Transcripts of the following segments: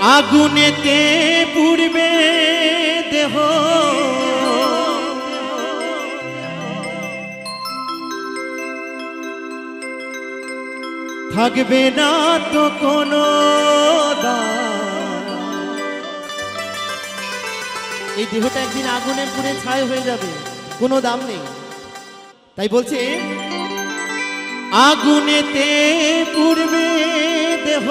আগুনেতে পুড়বে দেহ। থাকবে না তো কোনো। এই দেহটা একদিন আগুনের পুড়ে ছাই হয়ে যাবে, কোনো দাম নেই। তাই বলছে, আগুনেতে পুড়বে দেহ।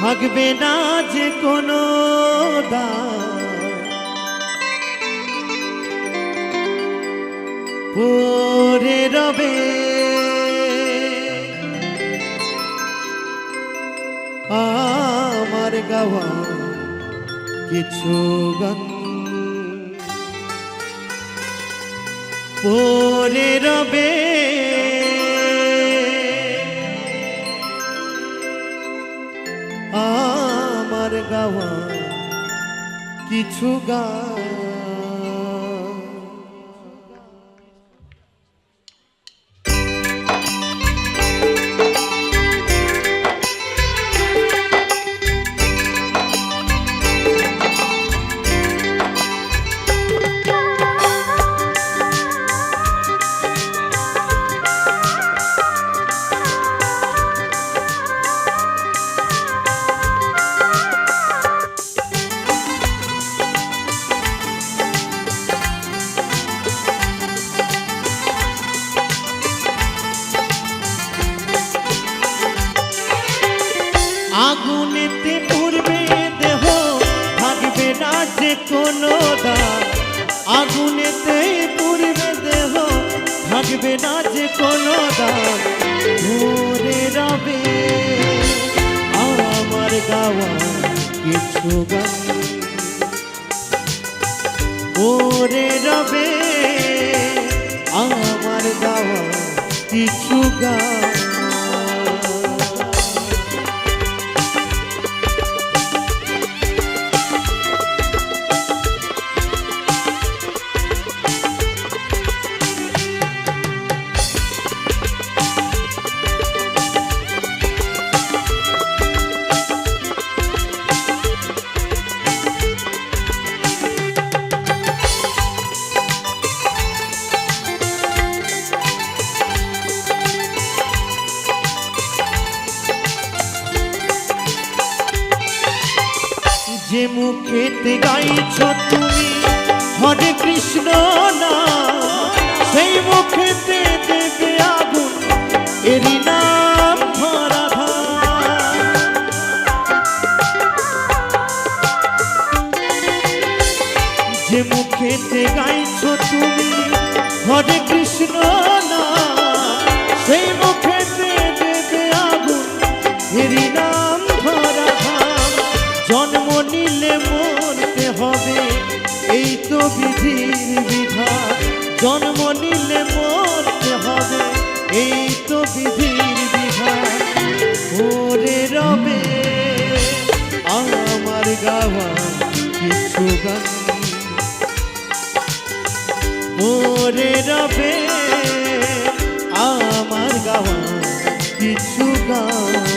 থাকবে না যে কোনো পরে রবে আমার গাওয়া কিছু গান। পরে রবে গাওয়া কিছু গান যে কোনো আগুনেতে পুড়বে দেহ থাকবে না যে কোনো রবে আমার গাওয়া কিছু গান। রবে আমার গাওয়া কিছু গান। যে মুখেতে গাইছ তুমি। হরে কৃষ্ণ না, সেই মুখেতে দেবে আগুন। এরি নাম ধরাধা যে মুখেতে গাইছ তুমি, হরে কৃষ্ণ জন্ম নিলে মরতে হবে। এই তো বিধির বিধান। জন্ম নিলে মরতে হবে। এই তো বিধির বিধান। ওরে রবে, আমার গাওয়া কিছু গান। ওরে রবে, আমার গাওয়া কিছু গান।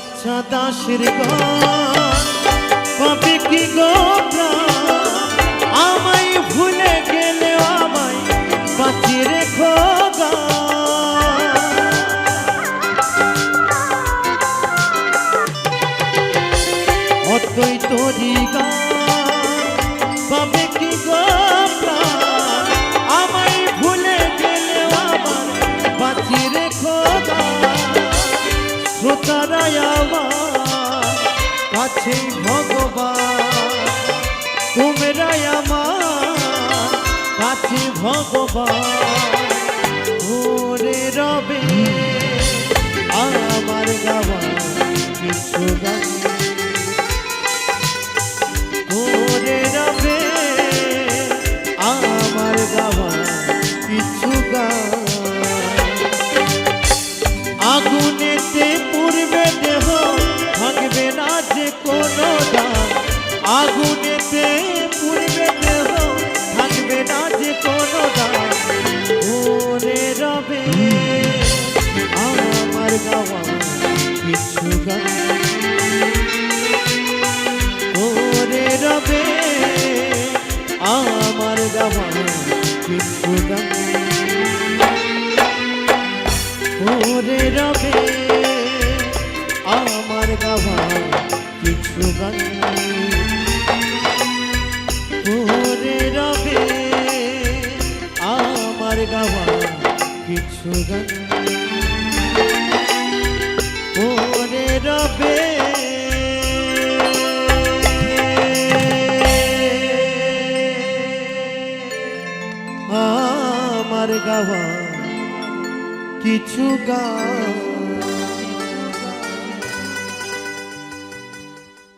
বাচ্চা দাসের গান পাবে কি গো আমায় ভুলে গেলে আমায় বাঁচিয়ে রেখো গান। কাছে ভগবান। তোমরাই আমার আছে ভগবান। আমার গান। ওরে রবে কিছু গান। রবে রবে আমার গাওয়া কিছু গান